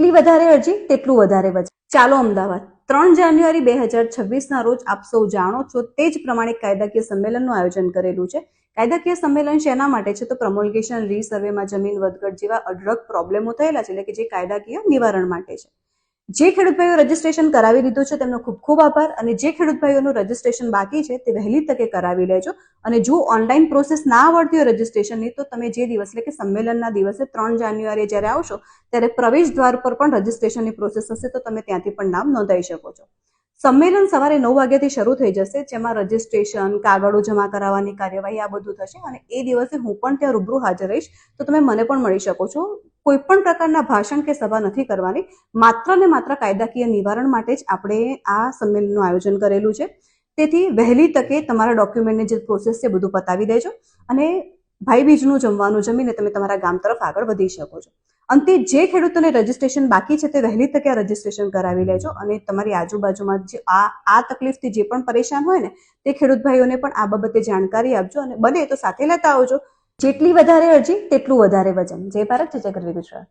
જેટલી વધારે અરજી, તેટલું વધારે વજન ચાલો અમદાવાદ. ત્રણ જાન્યુઆરી બે હજાર છવ્વીસના રોજ આપ સૌ જાણો છો તે જ પ્રમાણે કાયદાકીય સંમેલનનું આયોજન કરેલું છે. કાયદાકીય સંમેલન શેના માટે છે? તો પ્રમોલ્ગેશન, રીસર્વેમાં જમીન વધઘટ જેવા અઢળક પ્રોબ્લેમો થયેલા છે, એટલે કે જે કાયદાકીય નિવારણ માટે છે. જે ખેડૂત ભાઈઓ રજીસ્ટ્રેશન કરાવી દીધું છે, તેમનો ખૂબ ખૂબ આભાર. અને જે ખેડૂત ભાઈઓનું રજીસ્ટ્રેશન બાકી છે, તે વહેલી તકે કરાવી લેજો. અને જો ઓનલાઈન પ્રોસેસ ના આવડતી હોય રજીસ્ટ્રેશનની તો તમે જે દિવસ, એટલે કે સંમેલનના દિવસે ત્રણ જાન્યુઆરી જ્યારે આવશો, ત્યારે પ્રવેશ દ્વાર પર પણ રજીસ્ટ્રેશનની પ્રોસેસ હશે, તો તમે ત્યાંથી પણ નામ નોંધાવી શકો છો. સંમેલન સવારે નવ વાગ્યાથી શરૂ થઈ જશે, જેમાં રજીસ્ટ્રેશન કાગળો જમા કરાવવાની કાર્યવાહી આ બધું થશે. અને એ દિવસે હું પણ ત્યાં રૂબરૂ હાજર રહીશ, તો તમે મને પણ મળી શકો છો. કોઈ પણ પ્રકારના ભાષણ કે સભા નથી કરવાની. માત્ર ને માત્ર કાયદાકીય નિવારણ માટે જ આપણે આ સંમેલનનું આયોજન કરેલું છે. તેથી વહેલી તકે તમારા ડોક્યુમેન્ટની જે પ્રોસેસ છે બધું પતાવી દેજો અને ભાઈ બીજનું જમવાનું જમીને તમે તમારા ગામ તરફ આગળ વધી શકો છો. અંતે જે ખેડૂતોને રજીસ્ટ્રેશન બાકી છે તે વહેલી તકે આ રજીસ્ટ્રેશન કરાવી લેજો અને તમારી આજુબાજુમાં જે આ આ તકલીફથી જે પણ પરેશાન હોય ને તે ખેડૂત ભાઈઓને પણ આ બાબતે જાણકારી આપજો અને બને તો સાથે લેતા આવજો. જેટલી વધારે અરજી તેટલું વધારે વજન. જય ભારત જય જય ગરવી ગુજરાત.